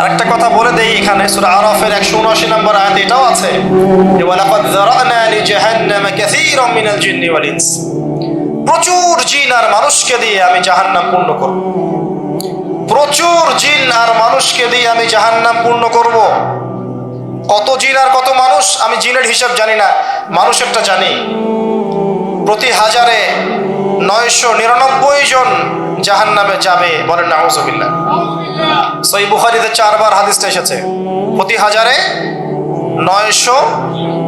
আরেকটা কথা বলে দেই এখানে, সূরা আরাফের 179 নম্বর আয়াতে এটাও আছে প্রচুর জিন আর মানুষকে দিয়ে আমি জাহান্নাম পূর্ণ করব। প্রচুর জিন আর মানুষকে দিয়ে আমি জাহান্নাম পূর্ণ করব। কত জিন আর কত মানুষ, আমি জিনের হিসাব জানি না, মানুষেরটা জানি। প্রতি হাজারে নয়শো নিরানব্বই জন জাহান নামে যাবে বলেন নাউজুবিল্লাহ সই বুখারিতে চারবার হাদিসটা এসেছে। প্রতি হাজারে নয়শো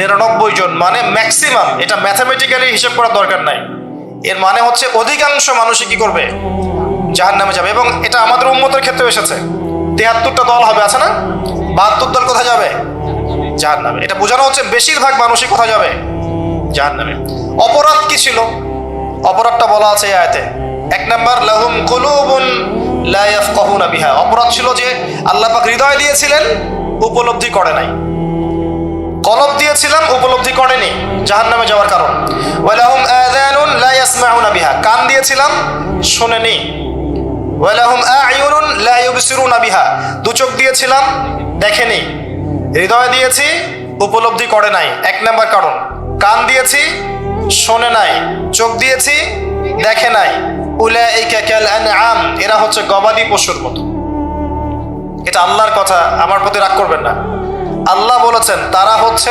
নিরানব্বই জন মানে ম্যাক্সিমাম এটা ম্যাথামেটিক্যালি হিসেব করার দরকার নাই। এর মানে হচ্ছে অধিকাংশ মানুষই কি করবে? জাহান নামে যাবে। এবং এটা আমাদের উন্মতের ক্ষেত্রে এসেছে। তেহাত্তরটা দল হবে, আছে না? বাহাত্তর দল কোথায় যাবে? জাহান নামে এটা বোঝানো হচ্ছে বেশিরভাগ মানুষই কোথায় যাবে? জাহান নামে অপরাধ কি ছিল? অপরাধটা বলা আছে আয়াতে। এক নাম্বার, লাহুম কুলুবুন লা ইয়াফকাহুনা বিহা। অপরাধ ছিল যে আল্লাহ পাক হৃদয় দিয়েছিলেন, উপলব্ধি করে নাই। কলব দিয়েছিলাম উপলব্ধি করেনি, জাহান্নামে যাওয়ার কারণ। ওয়ালাহুম আযানুন লা ইয়াসমাউনা বিহা। কান দিয়েছিলাম, শোনেনি। ওয়ালাহুম আ'য়ুনুন লা ইউবসিরুনা বিহা। দু চোখ দিয়েছিলাম, দেখেনি। হৃদয় দিয়েছি, উপলব্ধি করে নাই। এক নাম্বার কারণ, কান দিয়েছি শোনে নাই, চোখ দিয়েছি, দেখে নাই। কাল আনআম, এরা হচ্ছে গবাদি পশুর মতো। এটা আল্লাহর কথা, আমার প্রতি রাগ করবেন না। আল্লাহ বলেছেন, তারা হচ্ছে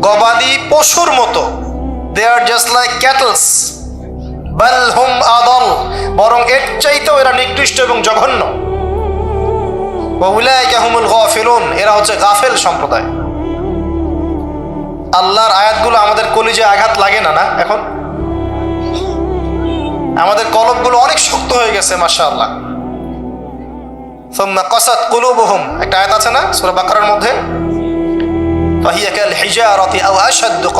গবাদি পশুর মতো। দে আর জাস্ট লাইক ক্যাটলস বাল হুম আদল, বরং এর চাইতেও এরা নিকৃষ্ট এবং জঘন্য। ওউলাইকা হুমুল গাফিলুন, এরা হচ্ছে গাফেল সম্প্রদায়। আল্লাহর আয়াতগুলো আমাদের কলিজে আঘাত লাগে না না? এখন? আমাদের কলবগুলো অনেক শক্ত হয়ে গেছে, মাশাআল্লাহ। সুম্মা কাসাত কুলুবুহুম। একটা আয়াত আছে না? সূরা বাকারার মধ্যে? ফাহিয়া কাল হিজারাতি আও আশাদ্দু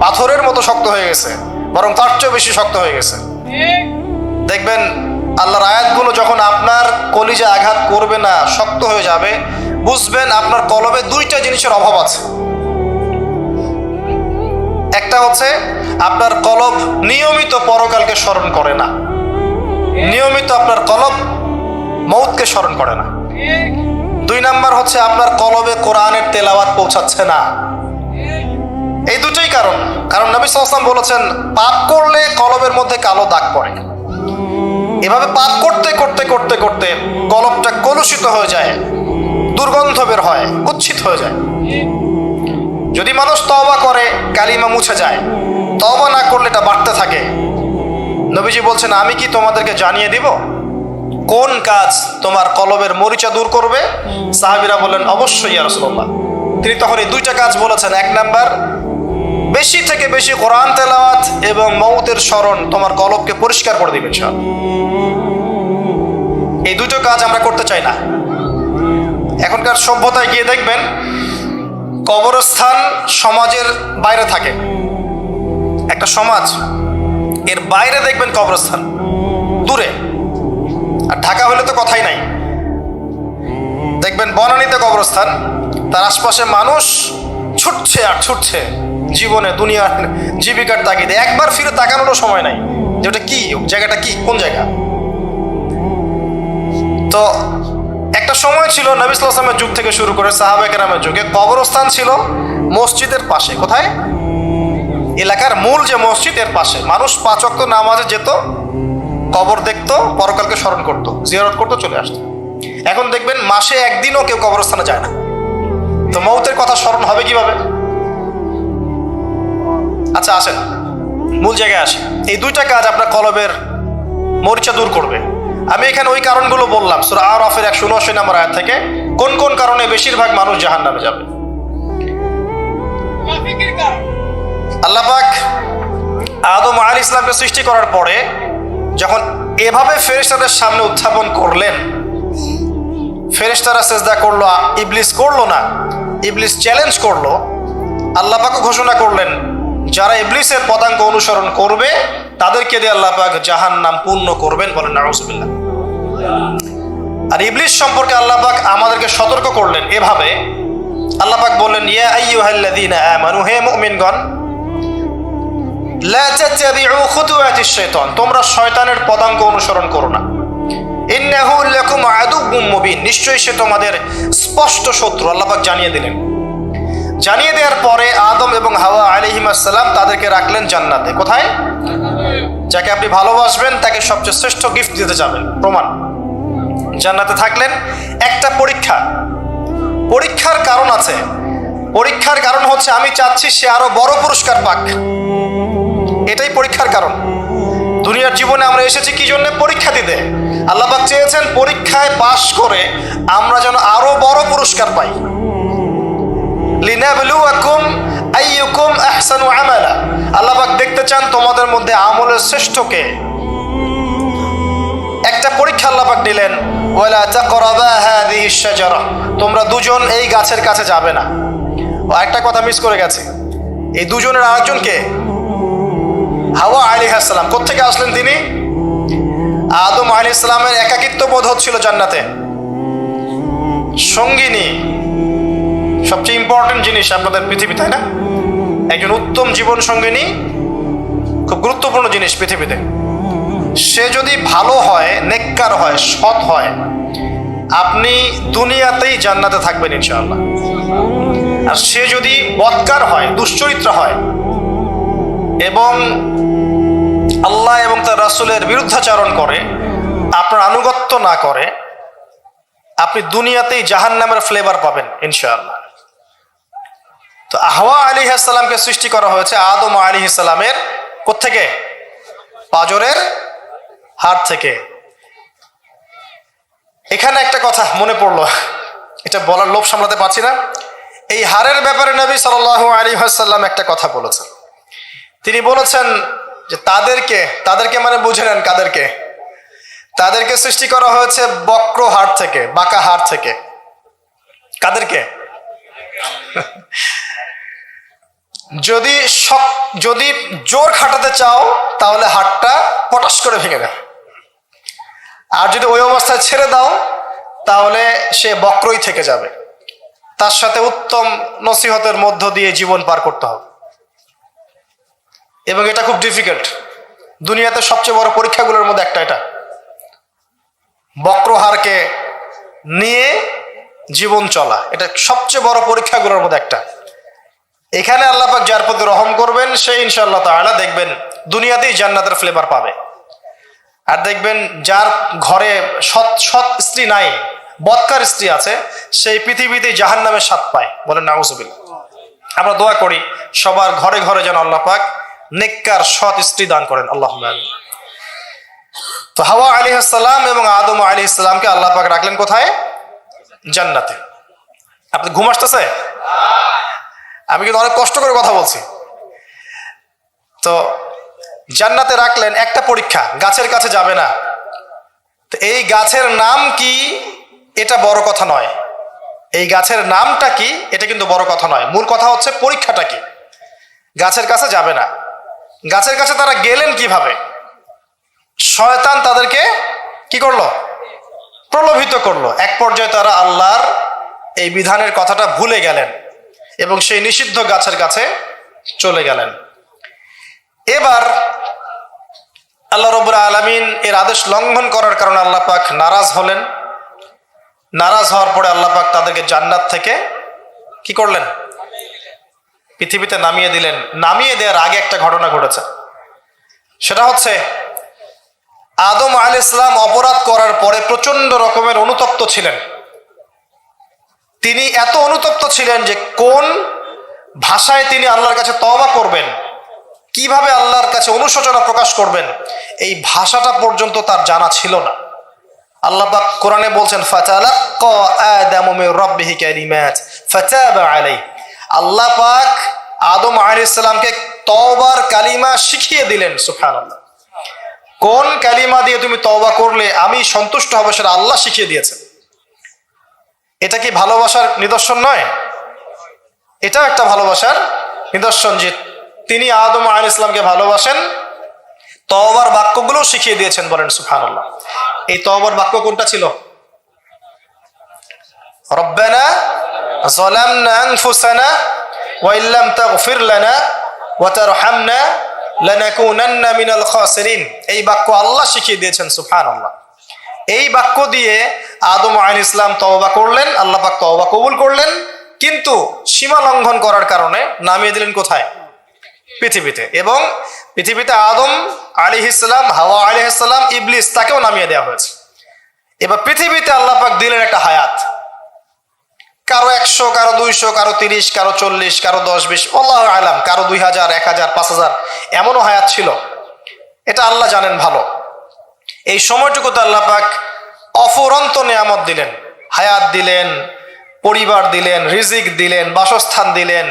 পাথরের মতো শক্ত হয়ে গেছে, বরং তার চেয়েও বেশি শক্ত হয়ে গেছে। দেখবেন, আল্লাহর আয়াতগুলো যখন আপনার কলিজে আঘাত করবে না, শক্ত হয়ে যাবে, বুঝবেন আপনার কলবে দুইটা জিনিসের অভাব আছে। একটা হচ্ছে, আপনার কলব নিয়মিত পরকালকে স্মরণ করে না। নিয়মিত আপনার কলব মৌতকে স্মরণ করে না। দুই নাম্বার হচ্ছে, আপনার কলবে কোরআনের তেলাওয়াত পৌঁছাচ্ছে না। এই দুটোই কারণ। কারণ নবী সাল্লাম বলেছেন, পাপ করলে কলবের মধ্যে কালো দাগ পড়ে। এভাবে পাপ করতে করতে করতে করতে কলবটা কলুষিত হয়ে যায়, দুর্গন্ধ বের হয় কুচ্ছিত হয়ে যায়। যদি মানুষ তওবা করে, কালিমা মুছে যায়। তওবা না করলে এটা বাড়তে থাকে। নবীজি বলছেন, আমি কি তোমাদেরকে জানিয়ে দিব? কোন কাজ তোমার কলবের মরিচা দূর করবে? সাহাবিরা বললেন, অবশ্যই ইয়া রাসূলুল্লাহ। তিনি তখন এই দুইটা কাজ বলেছেন। এক নাম্বার, বেশি থেকে বেশি কোরআন তেলাওয়াত এবং মৌতের স্মরণ তোমার কলবকে পরিষ্কার করে দিবে এই দুটো কাজ আমরা করতে চাই না। এখনকার সভ্যতায় গিয়ে দেখবেন কবরস্থান সমাজের বাইরে থাকে। একটা সমাজ, এর বাইরে দেখবেন কবরস্থান, দূরে। আর ঢাকা হলে তো কথাই নাই। দেখবেন বনানীতে কবরস্থান, তার আশপাশে মানুষ ছুটছে আর ছুটছে, জীবনে, দুনিয়ার জীবিকার তাগিদে। একবার ফিরে তাকানোরও সময় নাই যে ওটা কি, জায়গাটা কি, কোন জায়গা? তো একটা সময় ছিল নবী ইসলামের যুগ থেকে শুরু করে সাহাবেকেরামের যুগে কবরস্থান ছিল মসজিদের পাশে। কোথায়? এলাকার মূল যে মসজিদ, এর পাশে। মানুষ পাঁচ অক্ত নামাজে যেত, কবর দেখতো, পরকালকে স্মরণ করতো, জিয়ারত করতো, চলে আসতো। এখন দেখবেন মাসে একদিনও কেউ কবরস্থানে যায় না। তো মৌতের কথা স্মরণ হবে কীভাবে? আচ্ছা আসেন। মূল জায়গায় আসে। এই দুইটা কাজ আপনার কলবের মরিচা দূর করবে। আমি এখানে ওই কারণগুলো বললাম। সুরা আর অফের একশো উনআশি নম্বর আয়াত থেকে কোন কোন কারণে বেশিরভাগ মানুষ জাহান নামে যাবে আল্লাপাক আদম আল ইসলামকে সৃষ্টি করার পরে যখন এভাবে ফেরেশতাদের সামনে উত্থাপন করলেন, ফেরেশতারা সেজদা করল, ইবলিস করল না, ইবলিস চ্যালেঞ্জ করল, আল্লাহ পাকও ঘোষণা করলেন যারা ইবলিসের পদাঙ্ক অনুসরণ করবে, তাদেরকে দিয়ে আল্লাহ পাক জাহান নাম পূর্ণ করবেন বলেন নাউজুবিল্লাহ। আর ইবলিস সম্পর্কে আল্লাহ পাক আমাদেরকে সতর্ক করলেন এভাবে। আল্লাহ পাক বললেন, ইয়া আইয়ুহাল্লাযীনা আমানু, হে মুমিনগণ, লা তাত্তাবিউ খুতুওয়াতিশ শাইতান তোমরা শয়তানের পদাঙ্ক অনুসরণ করো না। ইন্নাহু লাকুম আদুউম মুবিন। নিশ্চয়ই সে তোমাদের স্পষ্ট শত্রু, আল্লাহ পাক জানিয়ে দিলেন। জানিয়ে দেওয়ার পরে আদম এবং হাওয়া আলিহিমাসাল্লাম তাদেরকে রাখলেন জান্নাতে। কোথায়? যাকে আপনি ভালোবাসবেন, তাকে সবচেয়ে শ্রেষ্ঠ গিফট দিতে যাবেন। প্রমাণ। জান্নাতে থাকলেন একটা পরীক্ষা। পরীক্ষার কারণ আছে। পরীক্ষার কারণ হচ্ছে আমি চাচ্ছি সে আরও বড় পুরস্কার পাক। এটাই পরীক্ষার কারণ। দুনিয়ার জীবনে আমরা এসেছি কি জন্য? পরীক্ষা দিতে। আল্লাহ চেয়েছেন পরীক্ষায় পাশ করে আমরা যেন আরও বড় পুরস্কার পাই। চান তোমাদের মধ্যে আমলের শ্রেষ্ঠকে। একটা পরীক্ষা আল্লাহ পাক নিলেন ওয়ালা তাকরাবা হাদিহি শাজারা তোমরা দুজন এই গাছের কাছে যাবে না। ও একটা কথা মিস করে গেছে। এই দুজনের আরেকজন কে হাওয়া আলী সালাম কোথেকে আসলেন তিনি? আদম আলী ইসলামের একাকিত্ব বোধ হচ্ছিল জান্নাতে। সঙ্গিনী, সবচেয়ে ইম্পর্টেন্ট জিনিস আপনাদের পৃথিবী তাই না? একজন উত্তম জীবন সঙ্গিনী খুব গুরুত্বপূর্ণ জিনিস পৃথিবীতে। সে যদি ভালো হয়, নেককার হয়, সৎ হয়, আপনি দুনিয়াতেই জান্নাতে থাকবেন ইনশাআল্লাহ। আর সে যদি বৎকার হয়, দুশ্চরিত্র হয়, এবং আল্লাহ এবং তার রাসূলের বিরুদ্ধাচারণ করে, আপনার আনুগত্য না করে, আপনি দুনিয়াতেই জাহান নামের ফ্লেভার পাবেন ইনশাআল্লাহ। তো আহওয়া আলী সালামকে সৃষ্টি করা হয়েছে আদম আলী সালামের কোথেকে পাজরের হাট থেকে। এখানে একটা কথা মনে পড়ল। এটা বলার লোভ সামলাতে পারছি না। এই হারের ব্যাপারে নবী সাল আলী সাল্লাম একটা কথা বলেছেন। তিনি বলেছেন যে তাদেরকে তাদেরকে মানে বুঝে নেন কাদেরকে? তাদেরকে সৃষ্টি করা হয়েছে বক্র হাট থেকে, বাঁকা হাট থেকে। কাদেরকে? যদি যদি জোর খাটাতে চাও, তাহলে হাটটা পটাশ করে ভেঙে দেয় আর যদি ওই অবস্থায় ছেড়ে দাও, তাহলে সে বক্রই থেকে যাবে। তার সাথে উত্তম নসিহতের মধ্য দিয়ে জীবন পার করতে হবে। এবং এটা খুব ডিফিকাল্ট দুনিয়াতে সবচেয়ে বড় পরীক্ষাগুলোর মধ্যে একটা এটা। বক্রহারকে নিয়ে জীবন চলা। এটা সবচেয়ে বড় পরীক্ষাগুলোর মধ্যে একটা। এখানে আল্লাহ পাক যার প্রতি রহম করবেন, সে ইনশাআল্লাহ তাআলা দেখবেন দুনিয়াতেই জান্নাতের ফ্লেভার পাবে। আর দেখবেন যার ঘরে সৎ সৎ স্ত্রী নাই, বৎকার স্ত্রী আছে, সেই পৃথিবীতে জাহান নামের স্বাদ পায়। বলেন, নাউজুবিল্লাহ। আমরা দোয়া করি, সবার ঘরে ঘরে যেন আল্লাহ পাক নেককার, সৎ স্ত্রী দান করেন। আল্লাহ তো হাওয়া আলী সালাম এবং আদম আলী ইসলামকে আল্লাহ পাক রাখলেন কোথায়? জান্নাতে। আপনি ঘুম আসতেছে? আমি কিন্তু অনেক কষ্ট করে কথা বলছি। তো জান্নাতে রাখলেন একটা পরীক্ষা, গাছের কাছে যাবে না। তো এই গাছের নাম কি? এটা বড় কথা নয়। এই গাছের নামটা কি? এটা কিন্তু বড় কথা নয়। মূল কথা হচ্ছে পরীক্ষাটা কি? গাছের কাছে যাবে না। গাছের কাছে তারা গেলেন কীভাবে? শয়তান তাদেরকে কি করল? প্রলোভিত করল। এক পর্যায়ে তারা আল্লাহর এই বিধানের কথাটা ভুলে গেলেন। এবং সেই নিষিদ্ধ গাছের কাছে চলে গেলেন। এবার আল্লাহ রবুর আলমিন এর আদেশ লঙ্ঘন করার কারণে আল্লাহ পাক নারাজ হলেন। নারাজ হওয়ার পরে আল্লাহ পাক তাদেরকে জান্নাত থেকে কি করলেন? পৃথিবীতে নামিয়ে দিলেন। নামিয়ে দেওয়ার আগে একটা ঘটনা ঘটেছে। সেটা হচ্ছে, আদম আল ইসলাম অপরাধ করার পরে প্রচণ্ড রকমের অনুতপ্ত ছিলেন। তিনি এত অনুতপ্ত ছিলেন যে কোন ভাষায় তিনি আল্লাহর কাছে তওবা করবেন, কীভাবে আল্লাহর কাছে অনুশোচনা প্রকাশ করবেন, এই ভাষাটা পর্যন্ত তার জানা ছিল না। আল্লাহ কোরআনে বলছেন আল্লাহ পাক আদম আলাইহিস সালামকে তওবার কালিমা শিখিয়ে দিলেন, সুবহানাল্লাহ। কোন কালিমা দিয়ে তুমি তওবা করলে আমি সন্তুষ্ট হব সেটা আল্লাহ শিখিয়ে দিয়েছেন। এটা কি ভালোবাসার নিদর্শন নয়? এটাও একটা ভালোবাসার নিদর্শন যে তিনি আদম আল ইসলামকে ভালোবাসেন, তওবার বাক্যগুলো শিখিয়ে দিয়েছেন বলেন সুফান এই তওবার বাক্য কোনটা ছিল? রব্বানা মিনাল এই বাক্য আল্লাহ শিখিয়ে দিয়েছেন, সুবহানাল্লাহ। এই বাক্য দিয়ে আদম আইন ইসলাম তওবা করলেন, আল্লাহ পাক তওবা কবুল করলেন, কিন্তু সীমা লঙ্ঘন করার কারণে নামিয়ে দিলেন কোথায়? পৃথিবীতে। এবং পৃথিবীতে আদম আলী ইসলাম হাওয়া আলী ইসলাম ইবলিস তাকেও নামিয়ে দেওয়া হয়েছে। এবার পৃথিবীতে আল্লাহ পাক দিলেন একটা হায়াত। কারও একশো, কারও দুইশো, কারও তিরিশ, কারও চল্লিশ, কারও দশ, বিশ, আল্লাহ আলাম, কারও দুই হাজার, এক হাজার, পাঁচ হাজার, এমনও হায়াত ছিল। এটা আল্লাহ জানেন ভালো। এই সময়টুকুতে আল্লাহ পাক অফুরন্ত নিয়ামত দিলেন। হায়াত দিলেন, পরিবার দিলেন, রিজিক দিলেন, বাসস্থান দিলেন।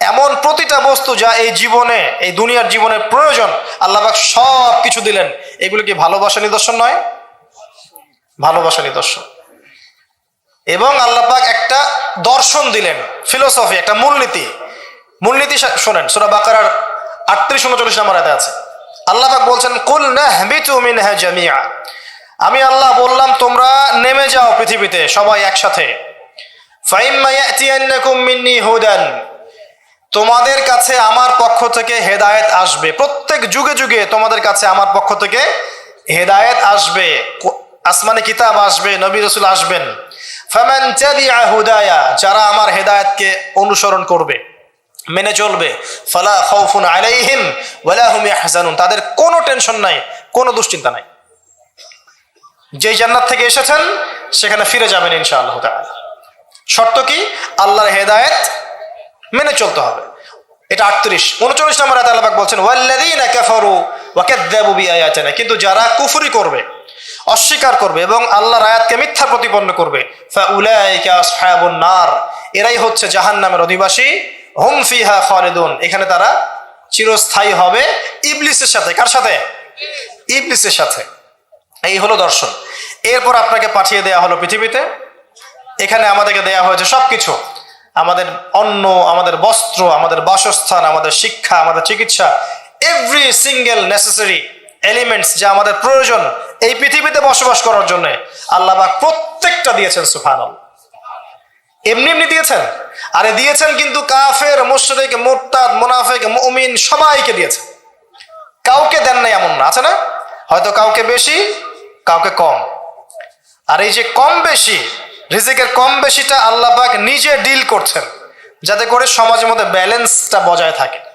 এমন প্রতিটা বস্তু যা এই জীবনে, এই দুনিয়ার জীবনের প্রয়োজন, আল্লাহ পাক সব কিছু দিলেন। এগুলো কি ভালোবাসা নিদর্শন নয়? ভালোবাসা নিদর্শন। এবং আল্লাহ পাক একটা দর্শন দিলেন ফিলোসফি একটা মূলনীতি। মূলনীতি শোনেন, সুরা বাকারার আটত্রিশ, উনচল্লিশ নম্বর আছে। আল্লাহ পাক বলছেন, কুল নাহবিতু মিনহা জামিয়া আমি আল্লাহ বললাম, তোমরা নেমে যাও পৃথিবীতে সবাই একসাথে। ফাইম্মা ইয়াতিয়ান্নাকুম মিন্নি হুদান। তোমাদের কাছে আমার পক্ষ থেকে হেদায়েত আসবে। প্রত্যেক যুগে যুগে তোমাদের কাছে আমার পক্ষ থেকে হেদায়েত আসবে। আসমানে কিতাব আসবে, নবী রসুল আসবেন। ফামান হুদায়া, যারা আমার হেদায়েতকে অনুসরণ করবে। মেনে চলবে। ফালা খাউফুন আলাইহিম ওয়ালা হুম ইয়াহজানুন। তাদের কোনো টেনশন নাই, কোনো দুশ্চিন্তা নাই। যেই জান্নাত থেকে এসেছেন, সেখানে ফিরে যাবেন ইনশাআল্লাহ তাআলা। শর্ত কি? আল্লাহর হেদায়েত মেনে চলতে হবে। এটা আটত্রিশ। উনচল্লিশ নম্বর আয়াতে আল্লাহ বলছেন, ওয়াল্লাযীনা কাফারু ওয়া কাযযাবু বিআয়াতিনা। কিন্তু যারা কুফরি করবে, অস্বীকার করবে এবং আল্লাহর আয়াতকে মিথ্যা প্রতিপন্ন করবে, ফাউলাইকা আসহাবুন নার। এরাই হচ্ছে জাহান্নামের অধিবাসী হুম ফিহা খালিদুন। এখানে তারা চিরস্থায়ী হবে ইবলিসের সাথে। কার সাথে? ইবলিসের সাথে। এই হলো দর্শন। এরপর আপনাকে পাঠিয়ে দেয়া হলো পৃথিবীতে। এখানে আমাদেরকে দেয়া হয়েছে সবকিছু। আমাদের অন্ন, আমাদের বস্ত্র, আমাদের বাসস্থান, আমাদের শিক্ষা, আমাদের চিকিৎসা এভরি সিঙ্গেল নেসেসারি এলিমেন্টস যা আমাদের প্রয়োজন এই পৃথিবীতে বসবাস করার জন্য আল্লাহ প্রত্যেকটা দিয়েছেন সুফান এমনি এমনি দিয়েছেন? আরে দিয়েছেন কিন্তু কাফের, মুশরিক, মুরতাদ, মুনাফিক, মুমিন সবাইকে দিয়েছেন। কাউকে দেন নাই এমন না, আছে না? হয়তো কাউকে বেশি, কাউকে কম। আর এই যে কম বেশি, রিজিকের কম বেশিটা আল্লাহ পাক নিজে ডিল করছেন, যাতে করে সমাজের মধ্যে ব্যালেন্সটা বজায় থাকে।